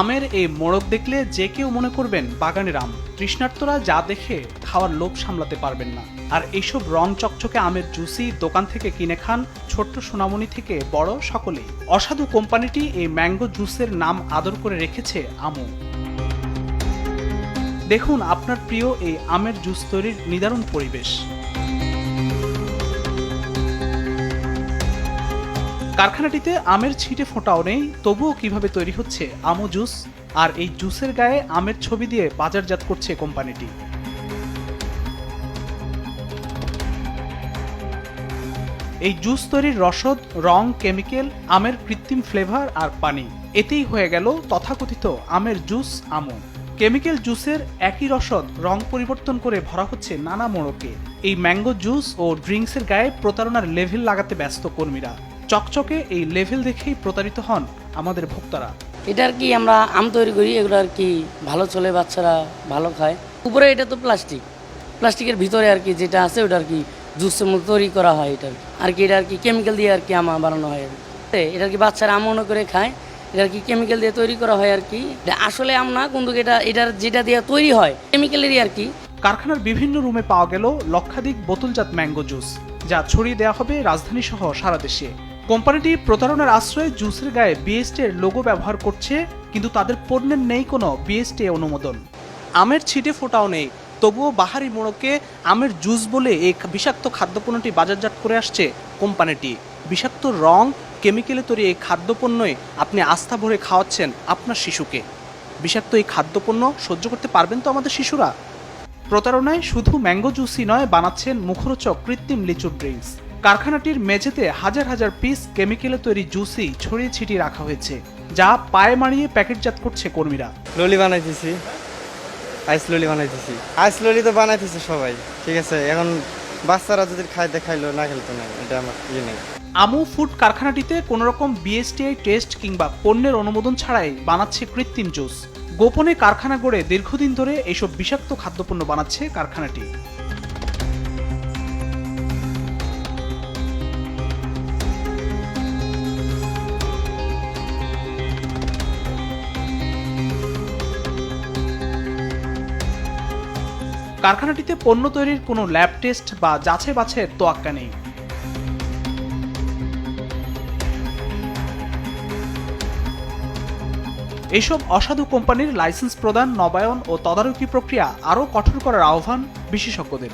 আমের এই মোড়ক দেখলে যে কেউ মনে করবেন বাগানের আম তৃষ্ণার্তরা যা দেখে খাওয়ার লোভ সামলাতে পারবেন না। আর এইসব রং চকচকে আমের জুসি দোকান থেকে কিনে খান ছোট্ট সোনামণি থেকে বড় সকলেই। অসাধু কোম্পানিটি এই ম্যাঙ্গো জুসের নাম আদর করে রেখেছে আমু। দেখুন আপনার প্রিয় এই আমের জুস তৈরির নিদারুণ পরিবেশ। কারখানাটিতে আমের ছিটে ফোঁটাও নেই, তবুও কীভাবে তৈরি হচ্ছে আমো জুস? আর এই জুসের গায়ে আমের ছবি দিয়ে বাজারজাত করছে কোম্পানিটি। এই জুস তৈরির রসদ, রং, কেমিক্যাল, আমের কৃত্রিম ফ্লেভার আর পানি, এতেই হয়ে গেল তথাকথিত আমের জুস আমো কেমিক্যাল জুসের একই রসদ, রং পরিবর্তন করে ভরা হচ্ছে নানা মোড়কে। এই ম্যাঙ্গো জুস ও ড্রিঙ্কসের গায়ে প্রতারণার লেভেল লাগাতে ব্যস্ত কর্মীরা। চকচকে এই লেভেল দেখেই প্রতারিত হন আমাদের ভোক্তারা। এটা আর কি আমরা আম তৈরি করি? এগুলো আর কি ভালো চলে বাচ্চারা ভালো খায়। উপরে এটা তো প্লাস্টিক। প্লাস্টিকের ভিতরে আর কি যেটা আছে ওটা আর কি জুসের মতো তৈরি করা হয় এটা আর কি। এটা আর কি কেমিক্যাল দিয়ে আর কি আমা বানানো হয় এটা আর কি বাচ্চারা আম মনে করে খায়। এটা আর কি কেমিক্যাল দিয়ে তৈরি করা হয় আর কি। আসলে আম না কিন্তু এটা এটার যেটা দিয়ে তৈরি হয় কেমিক্যালেরই আর কি। কারখানার বিভিন্ন রুমে পাওয়া গেল লক্ষাধিক বোতলজাত ম্যাঙ্গো জুস যা ছড়িয়ে দেওয়া হবে রাজধানী সহ সারা দেশে। কোম্পানিটি প্রতারণার আশ্রয়ে জুসের গায়ে বিএসটি এর লোগো ব্যবহার করছে, কিন্তু তাদের পণ্যের নেই কোনো বিএসটি অনুমোদন। আমের ছিটে ফোটাও নেই, তবুও বাহারি মোড়কে আমের জুস বলে এই বিষাক্ত খাদ্যপণ্যটি বাজারজাত করে আসছে কোম্পানিটি। বিষাক্ত রং, কেমিক্যালে তৈরি এই খাদ্যপণ্যই আপনি আস্থা ভরে খাওয়াচ্ছেন আপনার শিশুকে। বিষাক্ত এই খাদ্যপণ্য সহ্য করতে পারবেন তো আমাদের শিশুরা? প্রতারণায় শুধু ম্যাঙ্গো জুসই নয়, বানাচ্ছেন মুখরোচক কৃত্রিম লিচুর ড্রিঙ্কস। কারখানাটির মেঝেতে হাজার হাজার পিস কেমিক্যালে তৈরি জুসই ছড়িয়ে ছিটিয়ে রাখা হয়েছে যা পায়ে মারিয়ে প্যাকেটজাত করছে কর্মীরা। ললি বানাইতেছি। আইস ললি বানাইতেছি। আইস ললি তো বানাইতেছে সবাই ঠিক আছে? এখন বাচ্চারা যদি খাইতে খাইলো না খেলতো না এটা আমার ইয়ে নেই। আমু ফুড কারখানাটিতে কোনো রকম বিএসটিআই টেস্ট কিংবা পণ্যের অনুমোদন ছাড়াই বানাচ্ছে কৃত্রিম জুস গোপনে কারখানা গড়ে দীর্ঘদিন ধরে এইসব বিষাক্ত খাদ্যপণ্য বানাচ্ছে কারখানাটি। কারখানাটিতে পণ্য তৈরির কোনো ল্যাব টেস্ট বা যাচাই বাছাইয়ের তোয়াক্কা নেই। এইসব অসাধু কোম্পানির লাইসেন্স প্রদান, নবায়ন ও তদারকি প্রক্রিয়া আরও কঠোর করার আহ্বান বিশেষজ্ঞদের।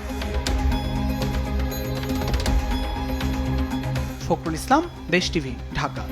ফখরুল ইসলাম, দেশ টিভি, ঢাকা।